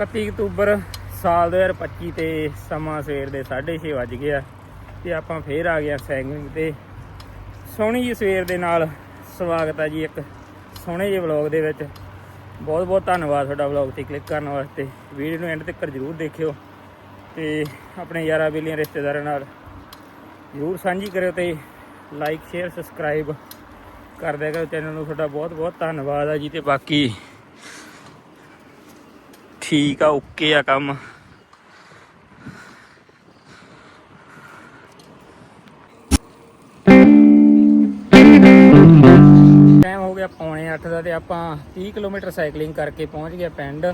31 October ਸਾਲ 2025 ਤੇ ਸਮਾਂ ਸਵੇਰ ਦੇ 6:30 ਵੱਜ ਗਿਆ ਆ ਤੇ ਆਪਾਂ ਫੇਰ ਆ ਗਏ ਸੈਂਗਿੰਗ ਤੇ। ਸੋਹਣੀ ਜੀ ਸਵੇਰ ਦੇ ਨਾਲ ਸਵਾਗਤ ਹੈ ਜੀ ਇੱਕ ਸੋਹਣੇ ਜਿਹੇ ਵਲੌਗ ਦੇ ਵਿੱਚ। ਬਹੁਤ ਬਹੁਤ ਧੰਨਵਾਦ ਤੁਹਾਡਾ ਵਲੌਗ ਤੇ ਕਲਿੱਕ ਕਰਨ ਵਾਸਤੇ। ਵੀਡੀਓ ਨੂੰ ਐਂਡ ਤੱਕ ਜ਼ਰੂਰ ਦੇਖਿਓ ਤੇ ਆਪਣੇ ਯਾਰਾਂ ਬੇਲੀਆਂ ਰਿਸ਼ਤੇਦਾਰਾਂ ਨਾਲ ਜ਼ਰੂਰ ਸਾਂਝੀ ਕਰਿਓ ਤੇ ਲਾਈਕ ਸ਼ੇਅਰ ਸਬਸਕ੍ਰਾਈਬ ਕਰ ਦਿਆ ਕਰੋ। ਚੈਨਲ ਨੂੰ ਤੁਹਾਡਾ ਬਹੁਤ ਬਹੁਤ ਧੰਨਵਾਦ ਆ ਜੀ ਤੇ ਬਾਕੀ ਠੀਕ ਆ ਓਕੇ ਆ ਕੰਮ। ਟਾਈਮ ਹੋ ਗਿਆ ਪੌਣੇ 8 ਦਾ ਤੇ ਆਪਾਂ 30 ਕਿਲੋਮੀਟਰ ਸਾਈਕਲਿੰਗ ਕਰਕੇ ਪਹੁੰਚ ਗਿਆ ਪਿੰਡ।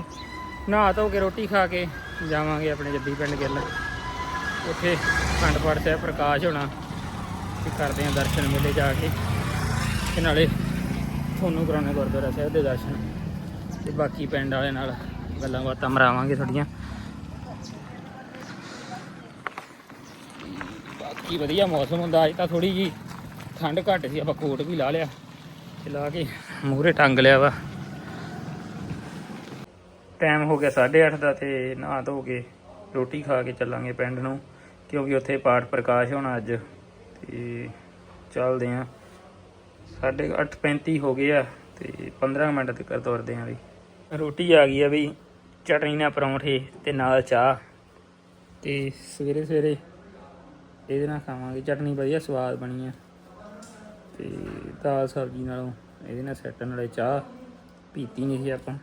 ਨਹਾ ਧੋ ਕੇ ਰੋਟੀ ਖਾ ਕੇ ਜਾਵਾਂਗੇ ਆਪਣੇ ਜੱਦੀ ਪਿੰਡ ਗਿੱਲ। ਉੱਥੇ ਖੰਡ ਪਾਠ ਸਾਹਿਬ ਪ੍ਰਕਾਸ਼ ਹੋਣਾ ਤੇ ਕਰਦੇ ਆਂ ਦਰਸ਼ਨ ਮੇਲੇ ਜਾ ਕੇ। ਤੇ ਨਾਲੇ ਤੁਹਾਨੂੰ ਕਰਾਉਣੇ ਗੁਰਦੁਆਰਾ ਸਾਹਿਬ ਦੇ ਦਰਸ਼ਨ ਤੇ ਬਾਕੀ ਪਿੰਡ ਵਾਲੇ ਨਾਲ। ਗੱਲਾਂ ਬਾਤਾਂ ਮਰਾਵਾਂਗੇ ਥੋੜੀਆਂ ਬਾਕੀ ਵਧੀਆ ਮੌਸਮ ਹੁੰਦਾ, ਅੱਜ ਤਾਂ ਥੋੜੀ ਜੀ ਠੰਡ ਘੱਟ ਸੀ, ਆਪਾਂ ਕੋਟ ਵੀ ਲਾ ਲਿਆ ਤੇ ਲਾ ਕੇ ਮੂਹਰੇ ਟੰਗ ਲਿਆ ਵਾ। ਟਾਈਮ ਹੋ ਗਿਆ 8:30 ਦਾ ਤੇ ਨਹਾ ਧੋ ਕੇ ਰੋਟੀ ਖਾ ਕੇ ਚੱਲਾਂਗੇ ਪਿੰਡ ਨੂੰ, ਕਿਉਂਕਿ ਉੱਥੇ ਪਾਠ ਪ੍ਰਕਾਸ਼ ਹੋਣਾ ਅੱਜ। ਤੇ ਚੱਲਦੇ ਆਂ। ਸਾਢੇ 8:35 ਹੋ ਗਏ ਆ ਤੇ 15 ਮਿੰਟ ਤੱਕ ਤੁਰਦੇ ਆਂ ਵੀ। ਰੋਟੀ ਆ ਗਈ ਆ ਵੀ ਚਟਨੀ ਨਾਲ ਪਰੌਂਠੇ ਤੇ ਨਾਲ ਚਾਹ ਤੇ ਸਵੇਰੇ ਸਵੇਰੇ ਇਹਦੇ ਨਾਲ ਖਾਵਾਂਗੇ। ਚਟਨੀ ਵਧੀਆ ਸਵਾਦ ਬਣੀ ਆ। ਤੇ ਦਾਲ ਸਬਜ਼ੀ ਨਾਲੋਂ ਇਹਦੇ ਨਾਲ ਸੈੱਟ ਨਾਲੇ ਚਾਹ ਪੀਤੀ ਨਹੀਂ ਸੀ ਆਪਾਂ।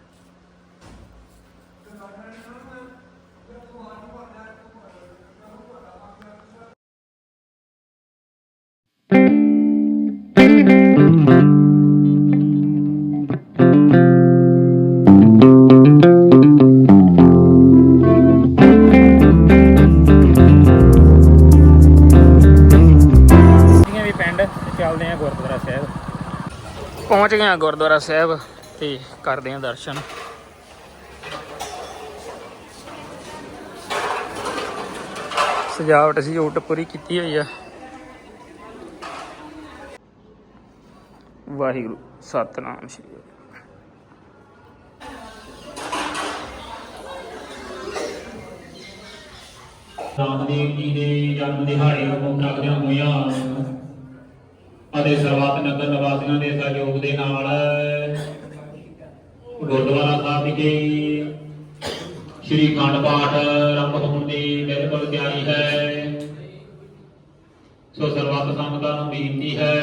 ਪਹੁੰਚੀਆਂ ਵੀ ਚੱਲਦੇ ਆ ਗੁਰਦੁਆਰਾ ਸਾਹਿਬ। ਪਹੁੰਚ ਗਏ ਆ ਗੁਰਦੁਆਰਾ ਸਾਹਿਬ ਤੇ ਕਰਦੇ ਆ ਦਰਸ਼ਨ। ਸਜਾਵਟ ਸੀ ਊਟ ਪੂਰੀ ਕੀਤੀ ਹੋਈ ਆ। ਵਾਹਿਗੁਰੂ ਸਤਨਾਮ ਸ਼੍ਰੀ ਰਾਮਦੇਵ ਜੀ ਦੇ ਜਨਮ ਦਿਹਾੜੇ ਨੂੰ ਪ੍ਰਗਟਿਆ ਹੋਇਆ ਅਤੇ ਸਰਬੱਤ ਨਗਰ ਨਿਵਾਸੀਆਂ ਦੇ ਸਹਿਯੋਗ ਦੇ ਨਾਲ ਗੁਰਦੁਆਰਾ ਸਾਹਿਬ ਵਿਖੇ ਸ਼੍ਰੀ ਅਖੰਡ ਪਾਠ ਆਰੰਭ ਹੋਣ ਦੀ ਬਿਲਕੁਲ ਤਿਆਰੀ ਹੈ। ਸੋ ਸਰਬੱਤ ਸੰਗਤਾਂ ਨੂੰ ਬੇਨਤੀ ਹੈ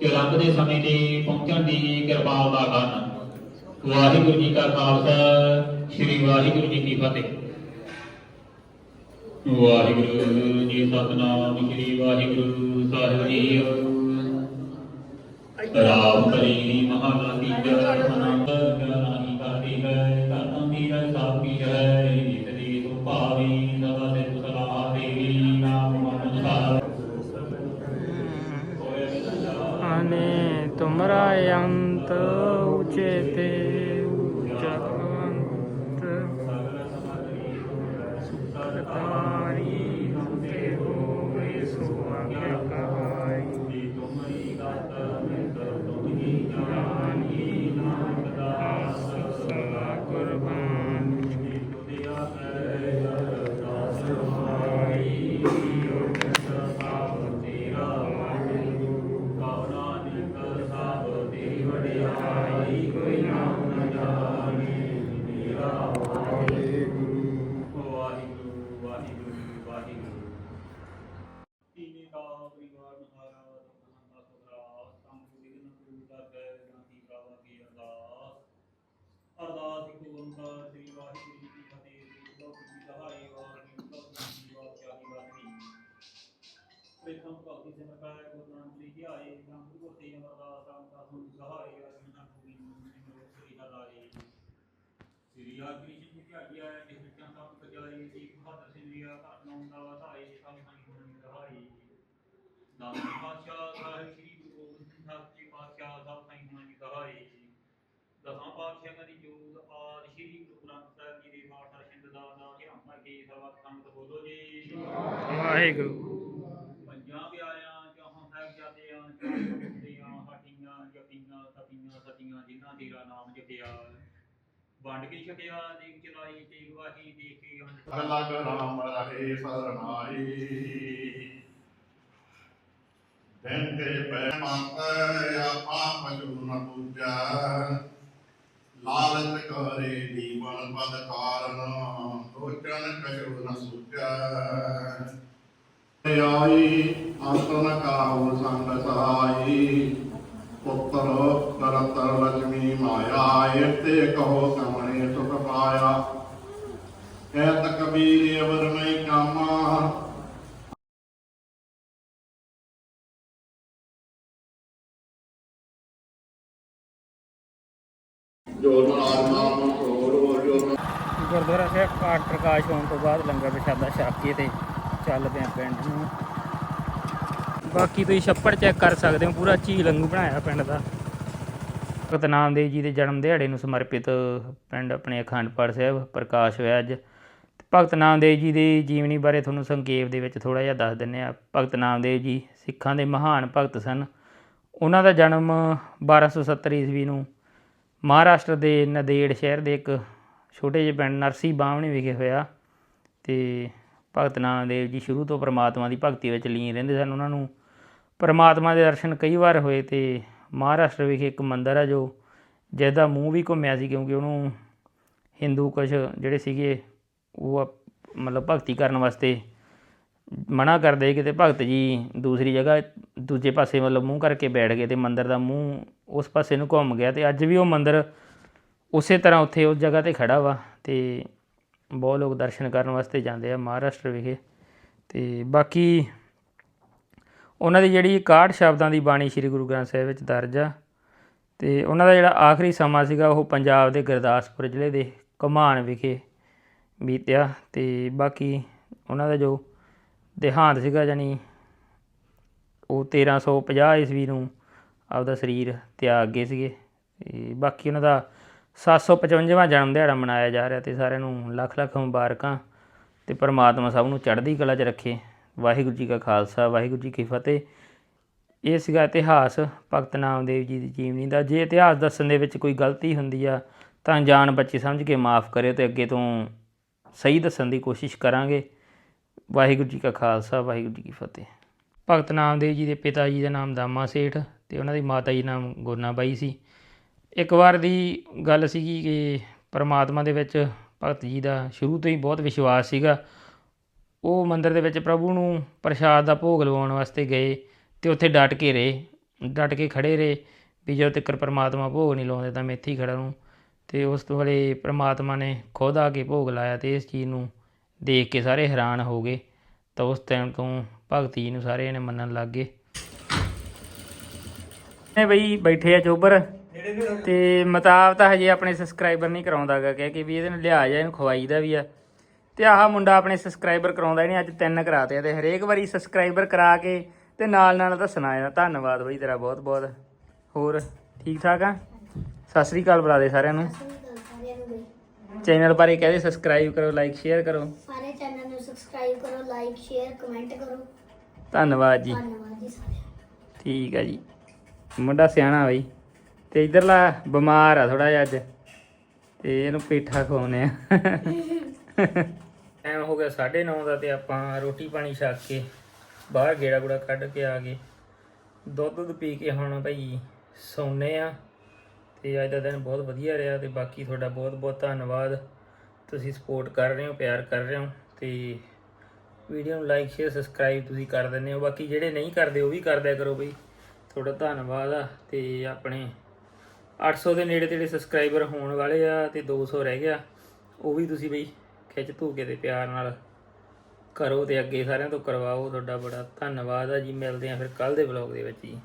ਕਿ ਰੰਗ ਦੇ ਸਮੇਂ ਤੇ ਪਹੁੰਚਣ ਦੀ ਕਿਰਪਾਲਤਾ ਕਰਨ। ਵਾਹਿਗੁਰੂ ਜੀ ਕਾ ਖਾਲਸਾ, ਸ਼੍ਰੀ ਵਾਹਿਗੁਰੂ ਜੀ ਕੀ ਫਤਿਹ। ਵਾਹਿਗੁਰੂ ਜੀ ਸਤਨਾਮ, ਸ੍ਰੀ ਵਾਹਿਗੁਰੂ ਸਾਹਿਬ ਜੀ। ਰਾਮ ਕਰੀ ਮਹਾਨਾ ਤੀਜਾ ਅਨੰਦ ਗਿਆਨੀ ਕਰਦੀ ਹੈ ਕਰਤਾਂ ਦੀ ਸਭ ਹੈ ਜਿਤ ਸੁਭਾਵੀ ਸਦਾ ਤੇ ਸਲਾਹ ਦੇਵੀ ਨਾਮ ਮਨ ਸਾਰ। ਆਨੇ ਤੁਮਰਾ ਅੰਤ ਉਚੇਤੇ ਉਚਕਵੰਤ ਸੁਕਰਤਾਰੀ ਦਾ ਪਰਿਵਾਰ ਨਹਾਰਾ ਦਸਨਾ ਸੁਧਰਾ ਸੰਗ ਵਿਗਨ ਕਰੂ ਦਰਗਹਿ ਗ੍ਰੰਥੀ ਪ੍ਰਭਾ ਕੀ ਅਰਦਾਸ। ਅਰਦਾਸ ਇੱਕ ਓੰਕਾਰ ਸ੍ਰੀ ਵਾਹਿਗੁਰੂ ਜੀ ਕੀ ਫਤਿਹ, ਸ੍ਰੀ ਲੋਕ ਜੀ ਸਹਾਈ ਵਾਹਿਗੁਰੂ ਲੋਕ ਜੀ ਵਾਕਿਆ ਦੀ ਵਾਹਿਗੁਰੂ ਪ੍ਰੇਤਮ ਭਗਤੀ ਸਿਮਰਕਾਇ ਗੁਰੂ ਨਾਨਕ ਜੀ ਕੀ ਆਏ ਨਾਮ ਗੁਰੂ ਤੇ ਅਮਰਦਾਸ ਰਾਮ ਦਾ ਸੁਨ ਸਹਾਈ ਅਰਜਨ ਨਾਮ ਗੋਬਿੰਦ ਸਿੰਘ ਸ੍ਰੀ ਹਰਿ ਸ੍ਰੀ ਆਗਰੀ ਜੀ ਕੀ ਆਗਿਆ ਹੈ ਜਿਸ ਵਿੱਚ ਸਭ ਕਜਾਈ ਜੀ ਬਹਾਦਰ ਸਿੰਘ ਜੀ ਦਾ ਨਾਮ ਦਾ ਵਧਾਈ ਸਭ ਸੰਗਤ ਨੂੰ ਰਹਾਈ ਨਾਮ ਪਾਤਸ਼ਾਹ ਸਾਹਿਬ ਸ੍ਰੀ ਗੁਰੂ ਗੋਬਿੰਦ ਸਿੰਘ ਸਾਹਿਬ ਜੀ ਪਾਤਸ਼ਾਹ ਸਭ ਸੰਗਤ ਨੂੰ ਸਹਾਈ ਦਸਾਂ ਪਾਤਸ਼ਾਹਾਂ ਦੀ ਜੋਤ ਆਦ ਸ੍ਰੀ ਗੁਰੂ ਗ੍ਰੰਥ ਸਾਹਿਬ ਜੀ ਦੇ ਪਾਠ ਅਰਸ਼ਿੰਦ ਦਾ ਦਾ ਧਿਆਨ ਕਰਕੇ ਸਰਬੱਤ ਸੰਗਤ ਬੋਲੋ ਜੀ ਵਾਹਿਗੁਰੂ। ਪੰਜਾਂ ਪਿਆਰਿਆਂ ਚੌਹਾਂ ਸਾਹਿਬਜ਼ਾਦਿਆਂ ਚਾਰ ਮੁਕਤੀਆਂ ਹਟੀਆਂ ਜਪੀਆਂ ਤਪੀਆਂ ਸਤੀਆਂ ਜਿਨ੍ਹਾਂ ਤੇਰਾ ਨਾਮ ਜਪਿਆ ਵੰਡ ਕੇ ਛਕਿਆ ਦੇਖ ਚਲਾਈ ਤੇਗ ਵਾਹੀ ਦੇਖ ਕੇ ਅੰਡ ਅਲਗ ਰਾਮ ਰਹੇ ਸਰਨਾਈ ਦਿਨ ਤੇ ਪੈ ਮੰਤੈ ਆਪਾ ਮਜੂ ਨ ਪੂਜਾ। ਲਾਲਚ ਕਰੇ ਜੀਵਨ ਪਦ ਕਾਰਨ ਲੋਚਨ ਕਛੂ ਨ ਸੂਝੈ ਆਈ ਅੰਤਨ ਕਾਹੂ ਸੰਗ ਸਹਾਈ, ਪੁੱਤਰ ਕਰਤਰ ਲక్ష్ਮੀ ਮਾਇਆ ਏਤੇ ਕਹੋ ਸਮਣੇ ਸੁਖ ਪਾਇਆ। ਕਹਿਤ ਕਬੀਰ ਅਵਰ ਮੈਂ ਕਾਮਾ ਗੁਰਦੁਆਰਾ ਸਾਹਿਬ ਪਾਠ ਪ੍ਰਕਾਸ਼ ਹੋਣ ਤੋਂ ਬਾਅਦ ਲੰਗਰ ਪ੍ਰਸ਼ਾਦਾ ਛਕ ਤੇ ਚੱਲਦੇ ਆ ਪਿੰਡ ਨੂੰ। ਬਾਕੀ ਤੁਸੀਂ ਛੱਪੜ ਚੈੱਕ ਕਰ ਸਕਦੇ ਹੋ, ਪੂਰਾ ਝੀਲ ਵਾਂਗੂ ਬਣਾਇਆ ਪਿੰਡ ਦਾ। ਭਗਤ ਨਾਮਦੇਵ ਜੀ ਦੇ ਜਨਮ ਦਿਹਾੜੇ ਨੂੰ ਸਮਰਪਿਤ ਪਿੰਡ ਆਪਣੇ ਅਖੰਡ ਪਾਠ ਸਾਹਿਬ ਪ੍ਰਕਾਸ਼ ਹੋਇਆ ਅੱਜ। ਭਗਤ ਨਾਮਦੇਵ ਜੀ ਦੀ ਜੀਵਨੀ ਬਾਰੇ ਤੁਹਾਨੂੰ ਸੰਖੇਪ ਦੇ ਵਿੱਚ ਥੋੜਾ ਜਿਹਾ ਦੱਸ ਦਿੰਨੇ ਆ ਭਗਤ ਨਾਮਦੇਵ ਜੀ ਸਿੱਖਾਂ ਦੇ ਮਹਾਨ ਭਗਤ ਸਨ। ਉਹਨਾਂ ਦਾ ਜਨਮ 1270 ਈਸਵੀ ਨੂੰ ਮਹਾਰਾਸ਼ਟਰ ਦੇ ਨਦੇੜ ਸ਼ਹਿਰ ਦੇ ਇੱਕ ਛੋਟੇ ਜਿਹੇ ਪਿੰਡ ਨਰਸੀ ਬਾਹਮਣੀ ਵਿਖੇ ਹੋਇਆ ਤੇ ਭਗਤ ਨਾਮਦੇਵ ਜੀ ਸ਼ੁਰੂ ਤੋਂ ਪ੍ਰਮਾਤਮਾ ਦੀ ਭਗਤੀ ਵਿੱਚ ਲੀਨ ਰਹਿੰਦੇ ਸਨ। ਉਹਨਾਂ ਨੂੰ ਪ੍ਰਮਾਤਮਾ ਦੇ ਦਰਸ਼ਨ ਕਈ ਵਾਰ ਹੋਏ ਤੇ ਮਹਾਰਾਸ਼ਟਰ ਵਿਖੇ ਇੱਕ ਮੰਦਿਰ ਹੈ ਜੋ ਜਿਸਦਾ ਮੂੰਹ ਵੀ ਘੁੰਮਿਆ ਸੀ ਕਿਉਂਕਿ ਉਹਨੂੰ ਹਿੰਦੂ ਕੁਝ ਜਿਹੜੇ ਸੀਗੇ ਉਹ ਮਤਲਬ ਭਗਤੀ ਕਰਨ ਵਾਸਤੇ ਮਨਾ ਕਰਦੇ ਕਿਤੇ ਭਗਤ ਜੀ, ਦੂਸਰੀ ਜਗ੍ਹਾ ਦੂਜੇ ਪਾਸੇ ਮਤਲਬ ਮੂੰਹ ਕਰਕੇ ਬੈਠ ਗਏ ਤੇ ਮੰਦਰ ਦਾ ਮੂੰਹ ਉਸ ਪਾਸੇ ਨੂੰ ਘੁੰਮ ਗਿਆ ਤੇ ਅੱਜ ਵੀ ਉਹ ਮੰਦਰ ਉਸੇ ਤਰ੍ਹਾਂ ਉੱਥੇ ਉਸ ਜਗ੍ਹਾ ਤੇ ਖੜਾ ਵਾ ਤੇ ਬਹੁਤ ਲੋਕ ਦਰਸ਼ਨ ਕਰਨ ਵਾਸਤੇ ਜਾਂਦੇ ਆ ਮਹਾਰਾਸ਼ਟਰ ਵਿਖੇ ਤੇ ਬਾਕੀ ਉਹਨਾਂ ਦੀ ਜਿਹੜੀ 61 ਸ਼ਬਦਾਂ ਦੀ ਬਾਣੀ ਸ੍ਰੀ ਗੁਰੂ ਗ੍ਰੰਥ ਸਾਹਿਬ ਵਿੱਚ ਦਰਜ ਆ ਤੇ ਉਹਨਾਂ ਦਾ ਜਿਹੜਾ ਆਖਰੀ ਸਮਾਂ ਸੀਗਾ ਉਹ ਪੰਜਾਬ ਦੇ ਗੁਰਦਾਸਪੁਰ ਜ਼ਿਲ੍ਹੇ ਦੇ ਘਮਾਣ ਵਿਖੇ ਬੀਤਿਆ ਤੇ ਬਾਕੀ ਉਹਨਾਂ ਦਾ ਜੋ ਦੇਹਾਂਤ ਸੀਗਾ ਜਾਣੀ ਉਹ 1350 ਈਸਵੀ ਨੂੰ ਆਪਦਾ ਸਰੀਰ ਤਿਆਗ ਗਏ ਸੀਗੇ ਤੇ ਬਾਕੀ ਉਹਨਾਂ ਦਾ 755ਵਾਂ ਜਨਮ ਦਿਹਾੜਾ ਮਨਾਇਆ ਜਾ ਰਿਹਾ ਤੇ ਸਾਰਿਆਂ ਨੂੰ ਲੱਖ ਲੱਖ ਮੁਬਾਰਕਾਂ ਤੇ ਪ੍ਰਮਾਤਮਾ ਸਭ ਨੂੰ ਚੜ੍ਹਦੀ ਕਲਾ 'ਚ ਰੱਖੇ। ਵਾਹਿਗੁਰੂ ਜੀ ਕਾ ਖਾਲਸਾ, ਵਾਹਿਗੁਰੂ ਜੀ ਕੀ ਫਤਿਹ। ਇਹ ਸੀਗਾ ਇਤਿਹਾਸ, ਭਗਤ ਨਾਮਦੇਵ ਜੀ ਦੀ ਜੀਵਨੀ ਦਾ। ਜੇ ਇਤਿਹਾਸ ਦੱਸਣ ਦੇ ਵਿੱਚ ਕੋਈ ਗਲਤੀ ਹੁੰਦੀ ਆ, ਤਾਂ ਜਾਣ ਬੱਚੇ ਸਮਝ ਕੇ ਮਾਫ ਕਰਿਓ ਤੇ ਅੱਗੇ ਤੋਂ ਸਹੀ ਦੱਸਣ ਦੀ ਕੋਸ਼ਿਸ਼ ਕਰਾਂਗੇ। ਵਾਹਿਗੁਰੂ ਜੀ ਕਾ ਖਾਲਸਾ, ਵਾਹਿਗੁਰੂ ਜੀ ਕੀ ਫਤਿਹ। ਭਗਤ ਨਾਮਦੇਵ ਜੀ ਦੇ ਪਿਤਾ ਜੀ ਦਾ ਨਾਮ ਦਾਮਾ ਸੇਠ ਤੇ ਉਹਨਾਂ ਦੀ ਮਾਤਾ ਜੀ ਨਾਮ ਗੁਰਨਾਬਾਈ ਸੀ। ਇੱਕ ਵਾਰ ਦੀ ਗੱਲ ਸੀਗੀ ਕਿ ਪਰਮਾਤਮਾ ਦੇ ਵਿੱਚ ਭਗਤ ਜੀ ਦਾ ਸ਼ੁਰੂ ਤੋਂ ਹੀ ਬਹੁਤ ਵਿਸ਼ਵਾਸ ਸੀਗਾ। ਉਹ ਮੰਦਿਰ ਦੇ ਵਿੱਚ ਪ੍ਰਭੂ ਨੂੰ ਪ੍ਰਸ਼ਾਦ ਦਾ ਭੋਗ ਲਵਾਉਣ ਵਾਸਤੇ ਗਏ ਤੇ ਉੱਥੇ ਡਟ ਕੇ ਰਹੇ। ਡਟ ਕੇ ਖੜੇ ਰਹੇ ਵੀ ਜਦੋਂ ਤੱਕ ਪਰਮਾਤਮਾ ਭੋਗ ਨਹੀਂ ਲਾਉਂਦੇ ਤਾਂ ਮੈਂ ਇੱਥੇ ਹੀ ਖੜਾ ਰਹੂੰ। ਤੇ ਉਸ ਤੋਂ ਵੇਲੇ ਪਰਮਾਤਮਾ ਨੇ ਖੁਦ ਆ ਕੇ ਭੋਗ ਲਾਇਆ ਤੇ ਇਸ ਚੀਜ਼ ਨੂੰ ਦੇਖ ਕੇ ਸਾਰੇ ਹੈਰਾਨ ਹੋ ਗਏ। ਤਾਂ ਉਸ ਟਾਈਮ ਤੋਂ ਭਗਤੀ ਜੀ ਨੂੰ ਸਾਰੇ ਇਹਨੇ ਮੰਨਣ ਲੱਗ ਗਏ। ਨੇ ਬਈ ਬੈਠੇ ਆ ਚੋਬਰ। ਤੇ ਮਤਾਬ ਤਾਂ ਹਜੇ ਆਪਣੇ ਸਬਸਕ੍ਰਾਈਬਰ ਨਹੀਂ ਕਰਾਉਂਦਾਗਾ, ਕਹਿ ਕੇ ਵੀ ਇਹਦੇ ਨਾਲ ਲਿਆ ਜਾ ਇਹਨੂੰ ਖਵਾਈਦਾ ਵੀ ਆ। ਤੇ ਆਹ ਮੁੰਡਾ ਆਪਣੇ ਸਬਸਕ੍ਰਾਈਬਰ ਕਰਾਉਂਦਾ ਹੀ ਨਹੀਂ ਅੱਜ ਤਿੰਨ ਕਰਾਤੇ ਆ ਤੇ ਹਰੇਕ ਵਾਰੀ ਸਬਸਕ੍ਰਾਈਬਰ ਕਰਾ ਕੇ ਤੇ ਨਾਲ ਨਾਲ ਦੱਸਣਾ ਆ। ਧੰਨਵਾਦ ਬਈ ਤੇਰਾ ਬਹੁਤ ਬਹੁਤ ਹੋਰ ਠੀਕ ਠਾਕ ਆ? ਸਤਿ ਸ੍ਰੀ ਅਕਾਲ ਬੁਲਾ ਦੇ ਸਾਰਿਆਂ ਨੂੰ। ਚੈਨਲ ਬਾਰੇ ਕਹਦੇ ਸਬਸਕ੍ਰਾਈਬ ਕਰੋ ਲਾਈਕ ਸ਼ੇਅਰ ਕਰੋ। ਸਾਰੇ ਚੈਨਲ ਨੂੰ ਸਬਸਕ੍ਰਾਈਬ ਕਰੋ ਲਾਈਕ ਸ਼ੇਅਰ ਕਮੈਂਟ ਕਰੋ। ਧੰਨਵਾਦ ਜੀ। ਧੰਨਵਾਦ ਜੀ ਸਾਰਿਆਂ ਠੀਕ ਆ ਜੀ। ਮੁੰਡਾ ਸਿਆਣਾ ਬਈ। ਤੇ ਇਧਰਲਾ ਬਿਮਾਰ ਆ ਥੋੜਾ ਜਿਹਾ ਅੱਜ। ਤੇ ਇਹਨੂੰ ਪੇਠਾ ਖਵਾਉਨੇ ਆ। ਟਾਈਮ ਹੋ ਗਿਆ 9:30 ਦਾ ਤੇ ਆਪਾਂ ਰੋਟੀ ਪਾਣੀ ਛਕ ਕੇ ਬਾਹਰ ਗੇੜਾ ਗੁੜਾ ਕੱਢ ਕੇ ਆ ਗਏ। ਦੁੱਧ ਦੁੱਧ ਪੀ ਕੇ ਹੁਣ ਭਾਈ ਸੌਂਨੇ ਆ। ਤੇ ਅੱਜ ਦਾ ਦਿਨ ਬਹੁਤ ਵਧੀਆ ਰਿਹਾ ਤੇ ਬਾਕੀ ਤੁਹਾਡਾ ਬਹੁਤ ਬਹੁਤ ਧੰਨਵਾਦ। ਤੁਸੀਂ ਸਪੋਰਟ ਕਰ ਰਹੇ ਹੋ, ਪਿਆਰ ਕਰ ਰਹੇ ਹੋ ਤੇ ਵੀਡੀਓ ਨੂੰ ਲਾਈਕ ਸ਼ੇਅਰ ਸਬਸਕ੍ਰਾਈਬ ਤੁਸੀਂ ਕਰ ਦਿੰਦੇ ਹੋ। ਬਾਕੀ ਜਿਹੜੇ ਨਹੀਂ ਕਰਦੇ, ਉਹ ਵੀ ਕਰਦਿਆ ਕਰੋ ਬਈ। ਤੁਹਾਡਾ ਧੰਨਵਾਦ ਆ ਤੇ ਆਪਣੇ 800 ਦੇ ਨੇੜੇ ਤੇੜੇ ਸਬਸਕ੍ਰਾਈਬਰ ਹੋਣ ਵਾਲੇ ਆ ਤੇ 200 ਰਹਿ ਗਿਆ। ਉਹ ਵੀ ਤੁਸੀਂ ਬਈ ਖਿੱਚ ਧੂ ਕੇ ਤੇ ਪਿਆਰ ਨਾਲ ਕਰੋ ਤੇ ਅੱਗੇ ਸਾਰਿਆਂ ਤੋਂ ਕਰਵਾਓ। ਤੁਹਾਡਾ ਬੜਾ ਧੰਨਵਾਦ ਆ ਜੀ। ਮਿਲਦੇ ਆ ਫਿਰ ਕੱਲ ਦੇ ਵਲੌਗ ਦੇ ਵਿੱਚ ਜੀ।